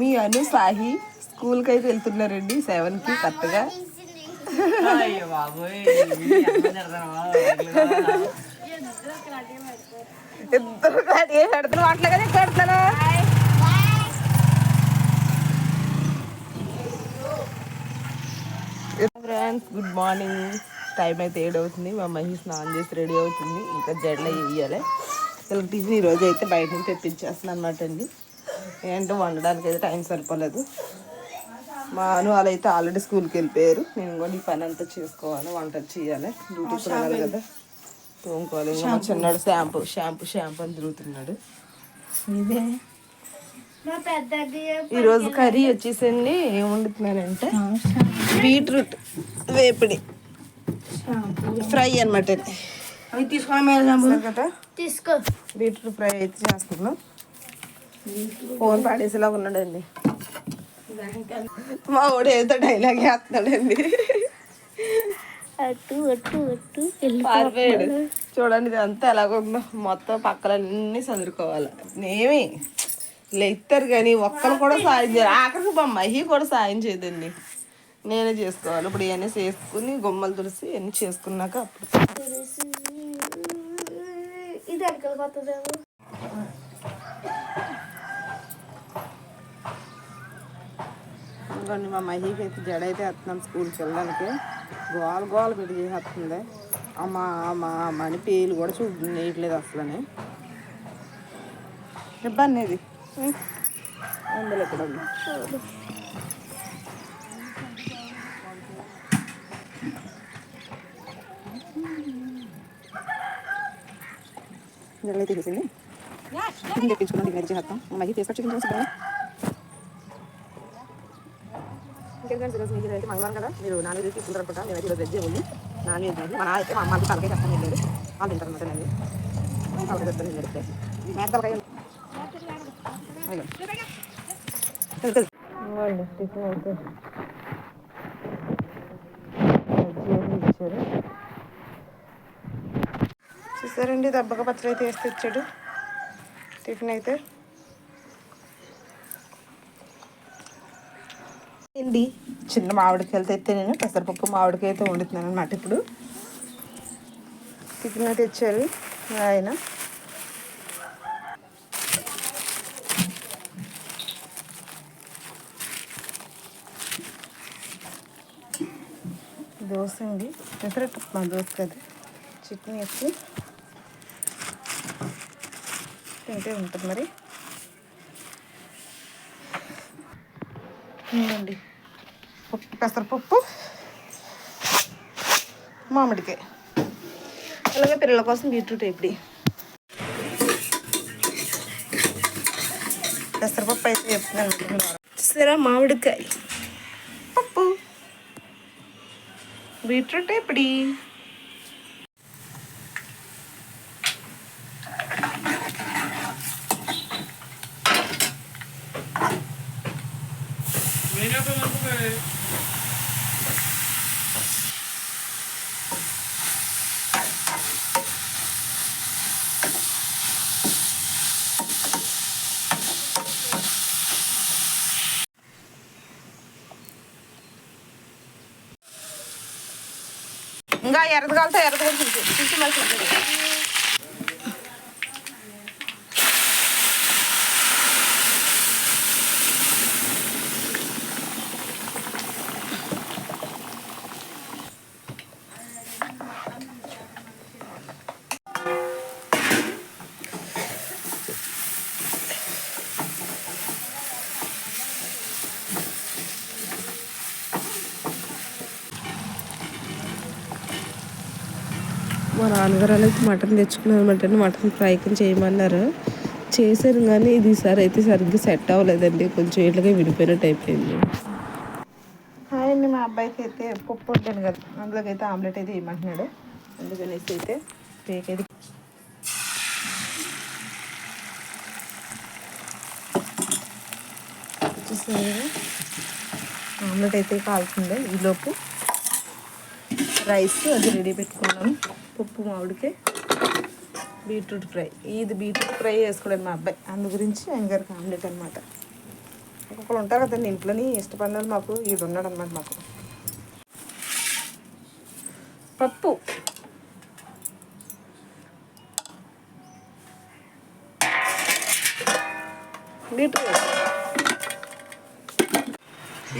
మీ అను సాహి స్కూల్కి అయితే వెళ్తున్నారండి సెవెన్కి కరెక్ట్గా. ఇద్దరు పెడతాను ఫ్రెండ్స్ గుడ్ మార్నింగ్ టైం అయితే ఏడు అవుతుంది. మా మహి స్నానం చేసి రెడీ అవుతుంది. ఇంకా జడలో వేయాలి వీళ్ళకి టిఫిన్ ఈరోజు అయితే బయట నుంచి తెప్పించేస్తున్నాను అనమాట అండి. ఏంటో వండడానికి అయితే టైం సరిపోలేదు. మా అను వాళ్ళు అయితే ఆల్రెడీ స్కూల్కి వెళ్ళిపోయారు. నేను కూడా ఈ పని అంతా చేసుకోవాలి వంట చేయాలి. వెళ్ళాలి కదా. తోముకోవాలి. మా చిన్నాడు షాంపూ షాంపూ షాంపూ అని తిరుగుతున్నాడు. పెద్దది ఈరోజు కర్రీ వచ్చేసండి ఏం వండుతున్నానంటే బీట్రూట్ వేపిడి. ఫ్రై అనమాట తీసుకో. బీట్రూట్ ఫ్రై అయితే చేస్తున్నాం. ఫోన్ పాడేసేలా ఉన్నాడండి. మా వాడు ఏదో డైలాగ్ వేస్తున్నాడండి అటు అటు అటు పారిపోయాడు. చూడండి ఇది అంతా ఎలాగుందో మొత్తం పక్కలన్నీ చదువుకోవాలి. ఏమి లెక్తారు కానీ ఒక్కరు కూడా సాయం చేయరు ఆఖరికి మా మహి కూడా సాయం చేయదండి. నేనే చేసుకోవాలి. ఇప్పుడు ఇవన్నీ చేసుకుని గుమ్మలు తుడిసి ఇవన్నీ చేసుకున్నాక అప్పుడు ఇది ఇంకోండి మా మహికి అయితే జడ అయితే వేస్తున్నాం స్కూల్కి వెళ్ళడానికి గోల గోల పెట్టి చేసేస్తుంది. అమ్మ అమ్మ అమ్మ అని పేలు కూడా చూ నేయట్లేదు అసలని. ఇబ్బంది ఇది. అందులో ఇక్కడ ఉంది. జడ అయితే తీసింది చికెన్ తెప్పించుకున్నాం డిన్నర్ చేస్తాం మా మహి తీసుకొచ్చి చికెన్ చేసుకున్నాం ఇంకేం ఫ్రెండ్స్ ఈరోజు మీకు అయితే మంగళవారం కదా? మీరు నాన్ వెజ్ తీసుకుంటారు అనుకుంటా. నేనైతే ఈరోజు వెజ్ ఉంది నాన్ వెజ్ ఉంది మా నాన్న అయితే మా అమ్మ తలకాయ చేస్తాను వెళ్ళారు వాళ్ళు తింటారు అనమాట నేను తలకాయ మేక తలకాయ ఇచ్చారు. చూసారండి దెబ్బక పచ్చడి అయితే వేస్తే ఇచ్చాడు టిఫిన్ అయితే. ఏంటి చిన్న మామిడికాయలతో అయితే నేను పెసరపప్పు మామిడికి అయితే వండుతున్నాను అనమాట ఇప్పుడు. టిఫిన్ అయితే ఇచ్చారు ఆయన. దోశ అండి. పెసరపప్పు మా దోశ కదా. చికెన్ వేసి తింటే ఉంటుంది మరి. ఉందండి పప్పు పెసరపప్పు మామిడికాయ. అలాగే పిల్లల కోసం బీట్రూట్ ఇప్పుడు పెసరపప్పు అయితే చెప్తున్నాను చూసారా మామిడికాయ? పప్పు. బీట్రూట్ ఇప్పుడు ఇంకా ఎర్రది కాలితే ఎర్రది కూడా చూసి చూసి మరి చూసి మా నాన్నగారు అనేది మటన్ తెచ్చుకున్నారు. మటన్ మటన్ ఫ్రై కింద చేయమన్నారు. చేశారు కానీ ఇది ఈసారి అయితే సరిగ్గా సెట్ అవ్వలేదండి. కొంచెం ఇట్లాగే విడిపోయినట్టు అయిపోయింది. హాయ్ అండి. మా అబ్బాయికి అయితే పప్పు వండాను కదా. అందులోకి అయితే ఆమ్లెట్ అయితే ఇవ్వమంటున్నాడు అందుకనేసి అయితే కేక్ అయితే చూసారు ఆమ్లెట్ అయితే కాలుతుంది ఈలోపు రైస్ అది రెడీ పెట్టుకున్నాం పప్పు మామిడికాయ బీట్రూట్ ఫ్రై. ఇది బీట్రూట్ ఫ్రై వేసుకోలేదు మా అబ్బాయి. అందు గురించి ఆయన గారికి ఆమ్లెట్ అనమాట ఇంకొకరు ఉంటారు కదండి ఇంట్లోని ఇష్టపడిన మాకు ఇది ఉన్నాడు అనమాట మాకు. పప్పు. బీట్రూట్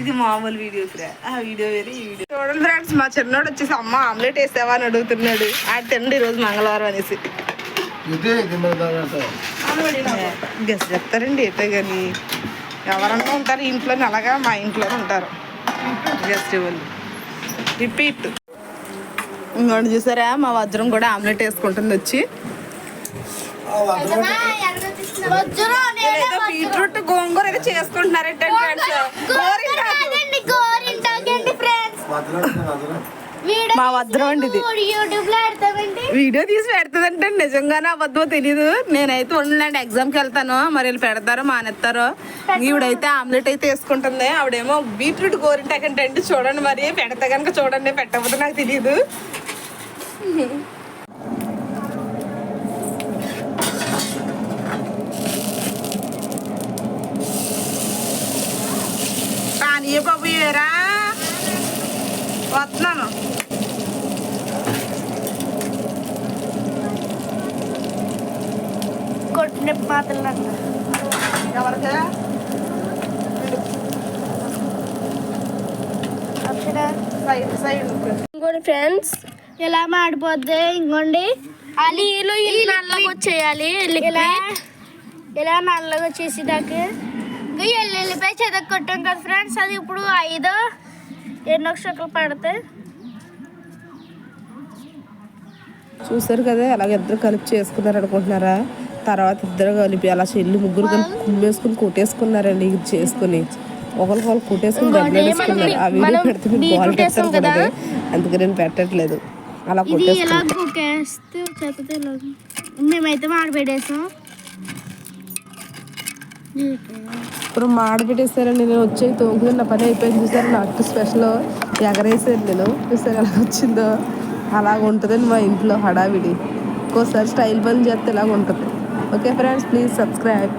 ఇది మామూలు వీడియో ఫ్రా. ఆ వీడియో వేరే ఈ వీడియో చూడండి ఫ్రెండ్స్ మా చిన్నోడు వచ్చేసి అమ్మ ఆమ్లెట్ వేసావా? అని అడుగుతున్నాడు. ఆ తిండి ఈరోజు మంగళవారం అనేసి. గెస్ట్ చెప్తారండి అయితే కానీ ఎవరన్నా ఉంటారు ఇంట్లోనే అలాగా మా ఇంట్లోనే ఉంటారు. గెస్ట్ వాళ్ళు రిపీట్. ఇంకోటి చూసారా? మా వజ్రం కూడా ఆమ్లెట్ వేసుకుంటుంది వచ్చి. ఏదో బీట్రూట్ గోంగూర ఏదో చేసుకుంటున్నారంటే మా వజ్రం అండి ఇది. వీడియో తీసి పెడుతుందంటే నిజంగానే అబద్ధమో తెలీదు. నేనైతే ఉండలేండి ఎగ్జామ్కి వెళ్తాను. మరి వీళ్ళు పెడతారో మానేస్తారో. ఈవిడైతే ఆమ్లెట్ అయితే వేసుకుంటుంది. ఆవిడేమో బీట్రూట్ గోరింటాకంటే అంటే చూడండి మరి. పెడతా కనుక చూడండి. పెట్టకపోతే నాకు తెలియదు కానీ బాబు ఏరా? వస్తున్నాను. కొట్టిన మాటలు అంట ఎవరికా ఇంకోటి ఫ్రెండ్స్ ఇలా మాడిపోద్ది? ఇంకోండి. ఆ నీళ్ళు నల్లగా వచ్చేయాలి. ఇలా ఇలా నల్లగా వచ్చేసేదాకా? ఇంకా ఎల్లుల్లిపాయ చెదక్ కొట్టాం కదా ఫ్రెండ్స్ అది ఇప్పుడు ఐదు ఎన్నో క్షకులు పడతాయి చూసారు కదా అలాగ ఇద్దరు కలిపి చేసుకున్నారు అనుకుంటున్నారా? తర్వాత ఇద్దరు కలిపి అలా చెల్లి ముగ్గురు కలిపి కుమ్మేసుకుని కొట్టేసుకున్నారండి ఇది చేసుకుని. ఒకరికొకరు కొట్టేసుకుని దెబ్బలేసుకున్నారు ఆ వీడియో పెడితే మీరు బాల్ కదా. అందుకే నేను పెట్టట్లేదు. అలా ఇలా మేమైతే మాడిపెట్టేసాం ఇప్పుడు మాడబెట్టేసారండి నేను వచ్చే తోముకుని నా పని అయిపోయింది చూసారు? నాకు స్పెషల్ ఎగరేసాను నేను. చూసారు ఎలా వచ్చిందో? అలాగ ఉంటుందండి మా ఇంట్లో హడావిడి. ఒక్కోసారి స్టైల్ పని చేస్తే ఇలాగ ఉంటుంది. Okay friends please subscribe.